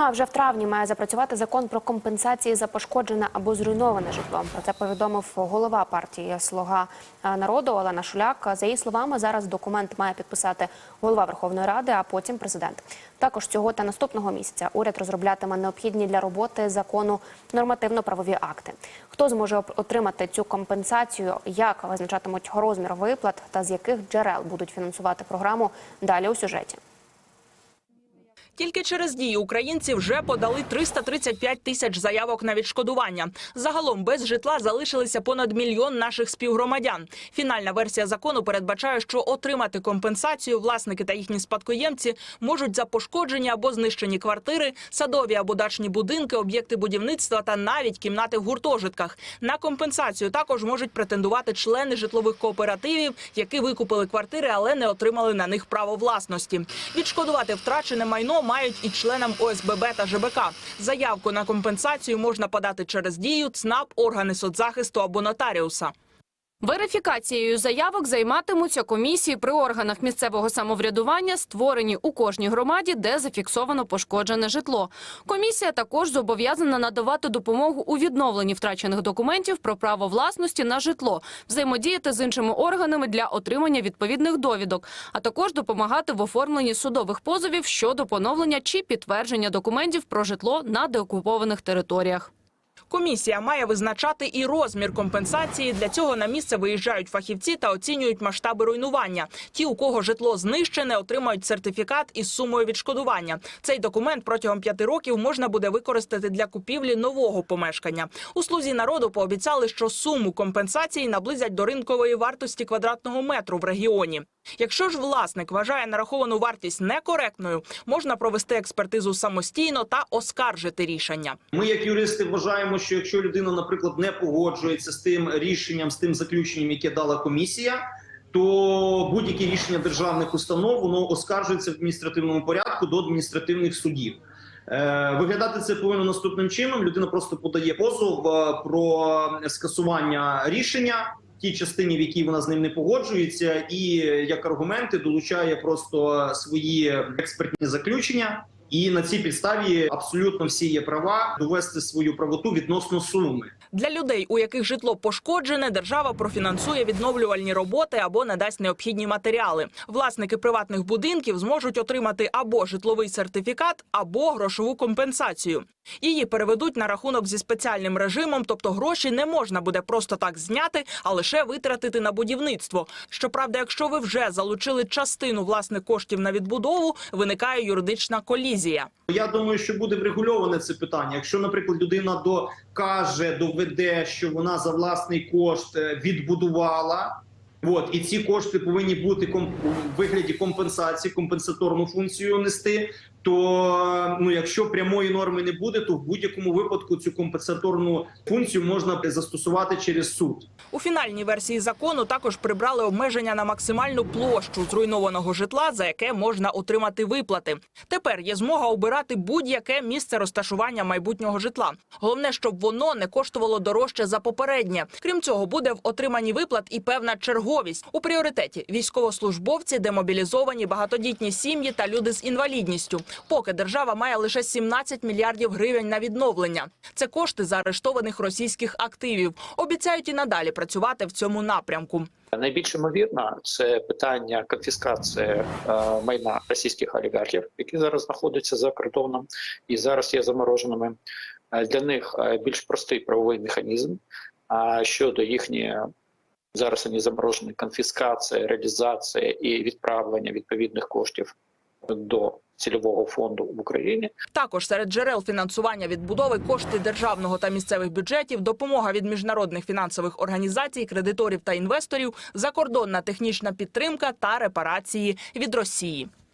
А вже в травні має запрацювати закон про компенсації за пошкоджене або зруйноване житло. Про це повідомив голова партії Слуга е, народу Олена Шуляк. За її словами, зараз документ має підписати голова Верховної Ради, а потім президент. Також цього та наступного місяця уряд розроблятиме необхідні для роботи закону нормативно-правові акти. Хто зможе отримати цю компенсацію, як визначатимуть розмір виплат та з яких джерел будуть фінансувати програму далі у сюжеті. Тільки через дії українці вже подали 335 тисяч заявок на відшкодування. Загалом без житла залишилися понад мільйон наших співгромадян. Фінальна версія закону передбачає, що отримати компенсацію власники та їхні спадкоємці можуть за пошкоджені або знищені квартири, садові або дачні будинки, об'єкти будівництва та навіть кімнати в гуртожитках. На компенсацію також можуть претендувати члени житлових кооперативів, які викупили квартири, але не отримали на них право власності. Відшкодувати втрачене майно мають і членам ОСББ та ЖБК. Заявку на компенсацію можна подати через дію, ЦНАП, органи соцзахисту або нотаріуса. Верифікацією заявок займатимуться комісії при органах місцевого самоврядування, створені у кожній громаді, де зафіксовано пошкоджене житло. Комісія також зобов'язана надавати допомогу у відновленні втрачених документів про право власності на житло, взаємодіяти з іншими органами для отримання відповідних довідок, а також допомагати в оформленні судових позовів щодо поновлення чи підтвердження документів про житло на деокупованих територіях. Комісія має визначати і розмір компенсації. Для цього на місце виїжджають фахівці та оцінюють масштаби руйнування. Ті, у кого житло знищене, отримають сертифікат із сумою відшкодування. Цей документ протягом п'яти років можна буде використати для купівлі нового помешкання. У слузі народу пообіцяли, що суму компенсації наблизять до ринкової вартості квадратного метру в регіоні. Якщо ж власник вважає нараховану вартість некоректною, можна провести експертизу самостійно та оскаржити рішення. Ми, як юристи, вважаємо, що якщо людина, наприклад, не погоджується з тим рішенням, з тим заключенням, яке дала комісія, то будь-яке рішення державних установ воно оскаржується в адміністративному порядку до адміністративних судів. Е, Виглядати це повинно наступним чином. Людина просто подає позов е, про скасування рішення. Тій частині, в якій вона з ним не погоджується, і як аргументи долучає просто свої експертні заключення, і на цій підставі абсолютно всі є права довести свою правоту відносно суми. Для людей, у яких житло пошкоджене, держава профінансує відновлювальні роботи або надасть необхідні матеріали. Власники приватних будинків зможуть отримати або житловий сертифікат, або грошову компенсацію. Її переведуть на рахунок зі спеціальним режимом, тобто гроші не можна буде просто так зняти, а лише витратити на будівництво. Щоправда, якщо ви вже залучили частину власних коштів на відбудову, виникає юридична колізія. Я думаю, що буде врегульоване це питання. Якщо, наприклад, людина докаже, доведе, що вона за власний кошт е, відбудувала. От і ці кошти повинні бути комп... у вигляді компенсації, компенсаторну функцію нести. То ну, якщо прямої норми не буде, то в будь-якому випадку цю компенсаторну функцію можна застосувати через суд. У фінальній версії закону також прибрали обмеження на максимальну площу зруйнованого житла, за яке можна отримати виплати. Тепер є змога обирати будь-яке місце розташування майбутнього житла. Головне, щоб воно не коштувало дорожче за попереднє. Крім цього, буде в отриманні виплат і певна черговість. У пріоритеті військовослужбовці, демобілізовані, багатодітні сім'ї та люди з інвалідністю. Поки держава має лише 17 мільярдів гривень на відновлення. Це кошти заарештованих російських активів. Обіцяють і надалі працювати в цьому напрямку. Найбільш ймовірно, це питання конфіскації е, майна російських олігархів, які зараз знаходяться за кордоном і зараз є замороженими. Е, Для них е, більш простий правовий механізм. А щодо їхньої зараз вони заморожені конфіскація, реалізація і відправлення відповідних коштів до цільового фонду в Україні. Також серед джерел фінансування відбудови кошти державного та місцевих бюджетів, допомога від міжнародних фінансових організацій, кредиторів та інвесторів, закордонна технічна підтримка та репарації від Росії.